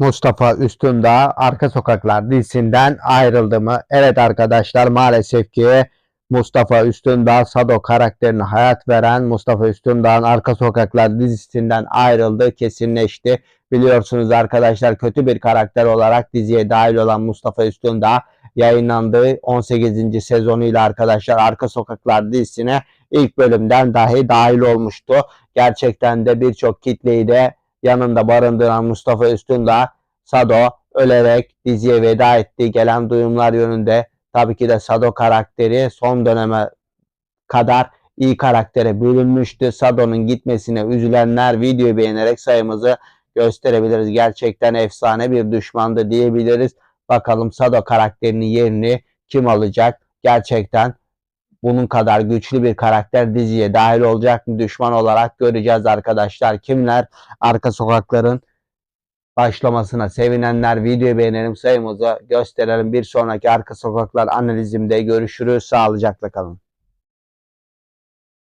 Mustafa Üstündağ Arka Sokaklar dizisinden ayrıldı mı? Evet arkadaşlar maalesef ki Mustafa Üstündağ Sado karakterine hayat veren Mustafa Üstündağ'ın Arka Sokaklar dizisinden ayrıldığı kesinleşti. Biliyorsunuz arkadaşlar kötü bir karakter olarak diziye dahil olan Mustafa Üstündağ yayınlandığı 18. sezonuyla arkadaşlar Arka Sokaklar dizisine ilk bölümden dahi dahil olmuştu. Gerçekten de birçok kitleyi de yanında barındıran Mustafa Üstündağ Sado ölerek diziye veda ettiği gelen duyumlar yönünde tabii ki de Sado karakteri son döneme kadar iyi karaktere bölünmüştü. Sado'nun gitmesine üzülenler videoyu beğenerek sayımızı gösterebiliriz. Gerçekten efsane bir düşmandı diyebiliriz. Bakalım Sado karakterinin yerini kim alacak? Gerçekten bunun kadar güçlü bir karakter diziye dahil olacak mı? Düşman olarak göreceğiz arkadaşlar. Kimler? Arka sokakların başlamasına sevinenler videoyu beğenelim sayımızı gösterelim. Bir sonraki arka sokaklar analizimde görüşürüz. Sağlıcakla kalın.